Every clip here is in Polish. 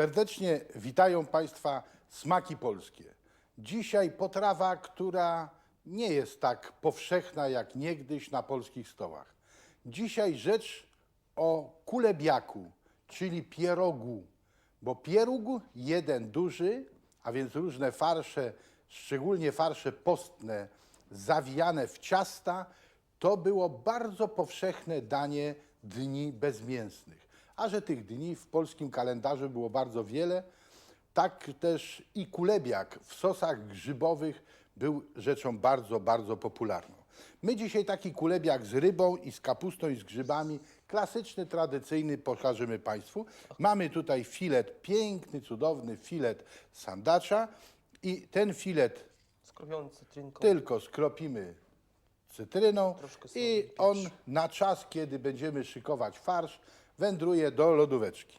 Serdecznie witają Państwa smaki polskie. Dzisiaj potrawa, która nie jest tak powszechna jak niegdyś na polskich stołach. Dzisiaj rzecz o kulebiaku, czyli pierogu, bo pieróg jeden duży, a więc różne farsze, szczególnie farsze postne, zawijane w ciasta, to było bardzo powszechne danie dni bezmięsnych. A że tych dni w polskim kalendarzu było bardzo wiele, tak też i kulebiak w sosach grzybowych był rzeczą bardzo, bardzo popularną. My dzisiaj taki kulebiak z rybą i z kapustą i z grzybami, klasyczny, tradycyjny, pokażemy Państwu. Mamy tutaj filet, piękny, cudowny filet sandacza i ten filet cytrynką. tylko skropimy cytryną Troszkę soli, i pieprz. on na czas, kiedy będziemy szykować farsz, wędruje do lodóweczki.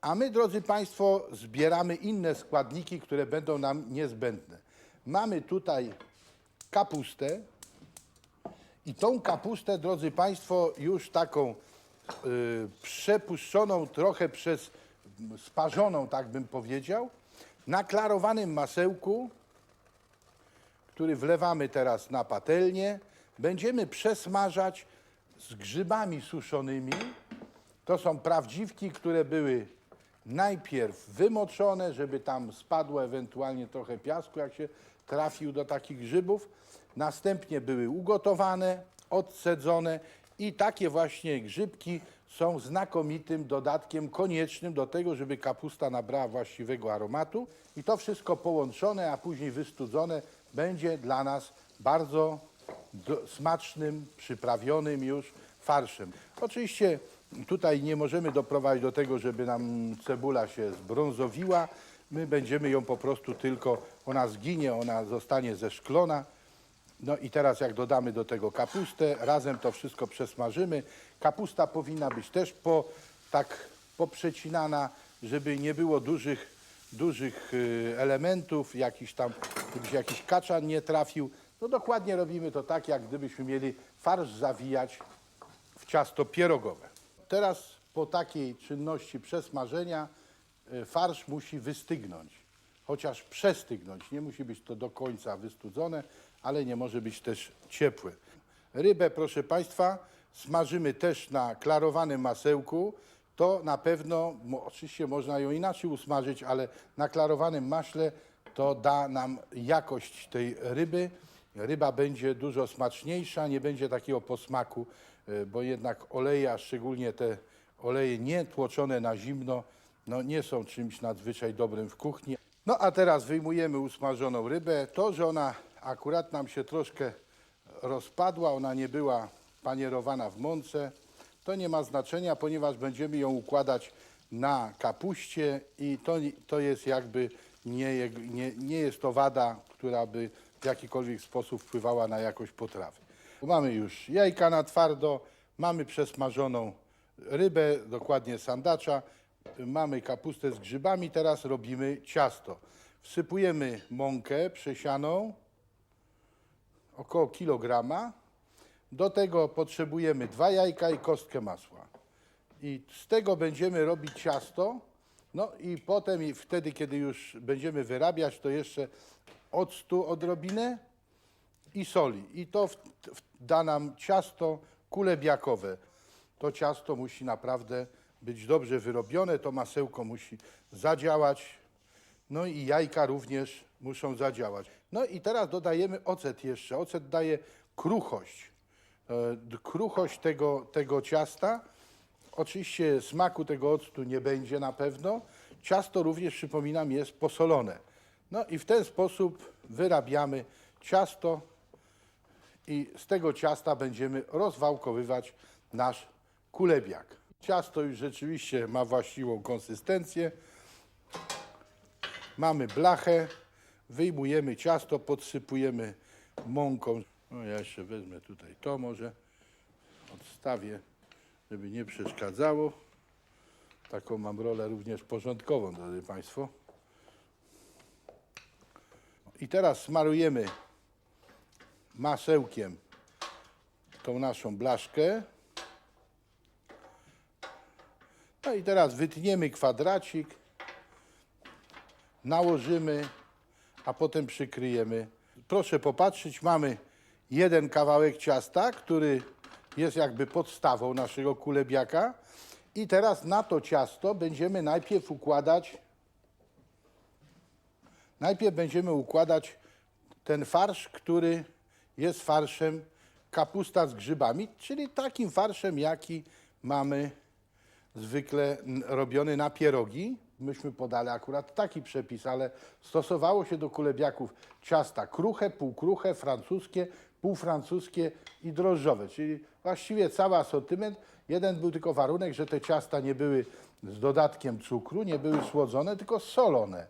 A my, drodzy Państwo, zbieramy inne składniki, które będą nam niezbędne. Mamy tutaj kapustę i tą kapustę, drodzy Państwo, już taką y, przepuszczoną trochę przez, sparzoną, tak bym powiedział, na klarowanym masełku, który wlewamy teraz na patelnię, będziemy przesmażać z grzybami suszonymi. To są prawdziwki, które były najpierw wymoczone, żeby tam spadło ewentualnie trochę piasku, jak się trafił do takich grzybów. Następnie były ugotowane, odcedzone i takie właśnie grzybki są znakomitym dodatkiem koniecznym do tego, żeby kapusta nabrała właściwego aromatu. I to wszystko połączone, a później wystudzone będzie dla nas bardzo smacznym, przyprawionym już farszem. Oczywiście tutaj nie możemy doprowadzić do tego, żeby nam cebula się zbrązowiła. My będziemy ją po prostu tylko, ona zginie, ona zostanie zeszklona. No i teraz jak dodamy do tego kapustę, razem to wszystko przesmażymy. Kapusta powinna być też po, tak poprzecinana, żeby nie było dużych, dużych y, elementów, jakiś tam, żeby się jakiś kaczan nie trafił. No dokładnie robimy to tak, jak gdybyśmy mieli farsz zawijać w ciasto pierogowe. Teraz po takiej czynności przesmażenia y, farsz musi wystygnąć, chociaż przestygnąć. Nie musi być to do końca wystudzone, ale nie może być też ciepły. Rybę, proszę Państwa, smażymy też na klarowanym masełku. To na pewno, oczywiście można ją inaczej usmażyć, ale na klarowanym maśle to da nam jakość tej ryby. Ryba będzie dużo smaczniejsza, nie będzie takiego posmaku, y, bo jednak oleje, a szczególnie te oleje nietłoczone na zimno, no nie są czymś nadzwyczaj dobrym w kuchni. No a teraz wyjmujemy usmażoną rybę. To, że ona akurat nam się troszkę rozpadła, ona nie była panierowana w mące, to nie ma znaczenia, ponieważ będziemy ją układać na kapuście i to, to jest jakby nie, nie, nie jest to wada, która by w jakikolwiek sposób wpływała na jakość potrawy. Mamy już jajka na twardo, mamy przesmażoną rybę, dokładnie sandacza, mamy kapustę z grzybami, teraz robimy ciasto. Wsypujemy mąkę przesianą, około kilograma. Do tego potrzebujemy dwa jajka i kostkę masła. I z tego będziemy robić ciasto. No i potem, i wtedy, kiedy już będziemy wyrabiać, to jeszcze octu odrobinę i soli. I to w, w, da nam ciasto kulebiakowe. To ciasto musi naprawdę być dobrze wyrobione, to masełko musi zadziałać. No i jajka również muszą zadziałać. No i teraz dodajemy ocet jeszcze. Ocet daje kruchość. E, Kruchość tego, tego ciasta. Oczywiście smaku tego octu nie będzie na pewno. Ciasto również, przypominam, jest posolone. No i w ten sposób wyrabiamy ciasto i z tego ciasta będziemy rozwałkowywać nasz kulebiak. Ciasto już rzeczywiście ma właściwą konsystencję. Mamy blachę, wyjmujemy ciasto, podsypujemy mąką. No ja jeszcze wezmę tutaj to może, odstawię, żeby nie przeszkadzało. Taką mam rolę również porządkową, drodzy Państwo. I teraz smarujemy masełkiem tą naszą blaszkę. No i teraz wytniemy kwadracik, nałożymy, a potem przykryjemy. Proszę popatrzeć, mamy jeden kawałek ciasta, który jest jakby podstawą naszego kulebiaka. I teraz na to ciasto będziemy najpierw układać Najpierw będziemy układać ten farsz, który jest farszem kapusta z grzybami, czyli takim farszem, jaki mamy zwykle robiony na pierogi. Myśmy podali akurat taki przepis, ale stosowało się do kulebiaków ciasta kruche, półkruche, francuskie, półfrancuskie i drożdżowe, czyli właściwie cały asortyment. Jeden był tylko warunek, że te ciasta nie były z dodatkiem cukru, nie były słodzone, tylko solone.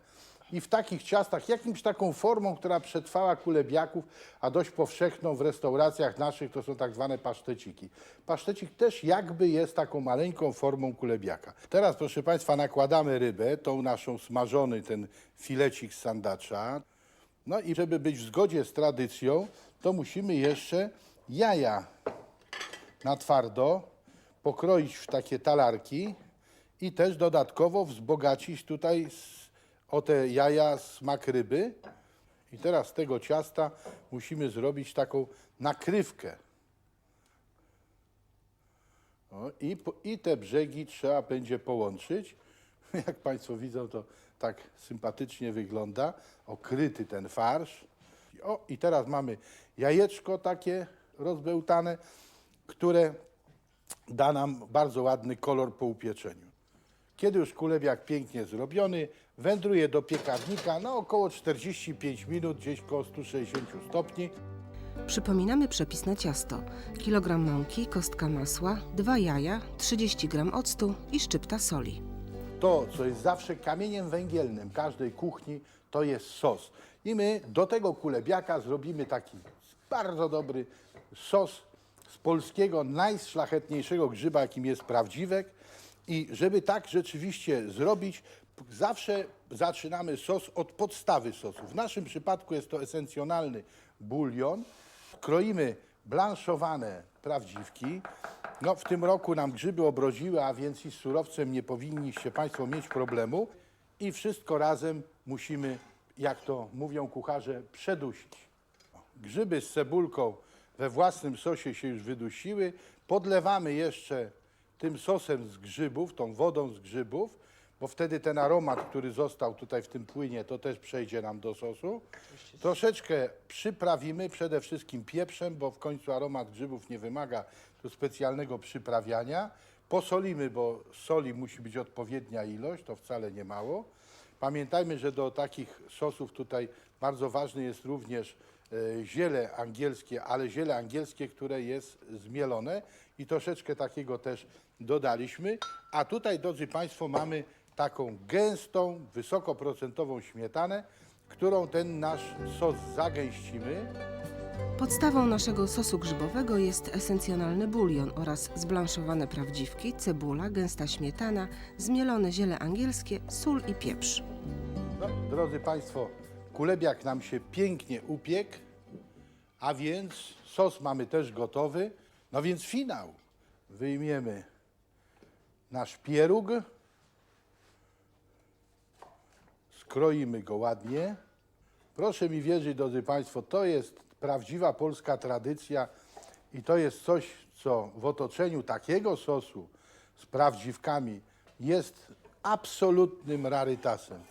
I w takich ciastach, jakimś taką formą, która przetrwała kulebiaków, a dość powszechną w restauracjach naszych, to są tak zwane paszteciki. Pasztecik też jakby jest taką maleńką formą kulebiaka. Teraz, proszę Państwa, nakładamy rybę, tą naszą smażony, ten filecik z sandacza. No i żeby być w zgodzie z tradycją, to musimy jeszcze jaja na twardo pokroić w takie talarki i też dodatkowo wzbogacić tutaj o te jaja smak ryby. I teraz z tego ciasta musimy zrobić taką nakrywkę. O, i, I te brzegi trzeba będzie połączyć. Jak Państwo widzą, to tak sympatycznie wygląda. Okryty ten farsz. O, i teraz mamy jajeczko takie rozbełtane, które da nam bardzo ładny kolor po upieczeniu. Kiedy już kulebiak pięknie zrobiony, wędruje do piekarnika na około 45 minut, gdzieś koło 160 stopni. Przypominamy przepis na ciasto. Kilogram mąki, kostka masła, dwa jaja, 30 gram octu i szczypta soli. To, co jest zawsze kamieniem węgielnym każdej kuchni, to jest sos. I my do tego kulebiaka zrobimy taki bardzo dobry sos z polskiego najszlachetniejszego grzyba, jakim jest prawdziwek. I żeby tak rzeczywiście zrobić, zawsze zaczynamy sos od podstawy sosu. W naszym przypadku jest to esencjonalny bulion. Kroimy blanszowane prawdziwki. No, w tym roku nam grzyby obroziły, a więc i z surowcem nie powinniście Państwo mieć problemu. I wszystko razem musimy, jak to mówią kucharze, przedusić. Grzyby z cebulką we własnym sosie się już wydusiły. Podlewamy jeszcze tym sosem z grzybów, tą wodą z grzybów, bo wtedy ten aromat, który został tutaj w tym płynie, to też przejdzie nam do sosu. Troszeczkę przyprawimy, przede wszystkim pieprzem, bo w końcu aromat grzybów nie wymaga tu specjalnego przyprawiania. Posolimy, bo soli musi być odpowiednia ilość, to wcale nie mało. Pamiętajmy, że do takich sosów tutaj bardzo ważne jest również ziele angielskie, ale ziele angielskie, które jest zmielone i troszeczkę takiego też dodaliśmy. A tutaj, drodzy Państwo, mamy taką gęstą, wysokoprocentową śmietanę, którą ten nasz sos zagęścimy. Podstawą naszego sosu grzybowego jest esencjonalny bulion oraz zblanszowane prawdziwki, cebula, gęsta śmietana, zmielone ziele angielskie, sól i pieprz. No, drodzy Państwo, kulebiak nam się pięknie upiekł, a więc sos mamy też gotowy. No więc finał. Wyjmiemy nasz pieróg, skroimy go ładnie. Proszę mi wierzyć, drodzy Państwo, to jest prawdziwa polska tradycja i to jest coś, co w otoczeniu takiego sosu z prawdziwkami jest absolutnym rarytasem.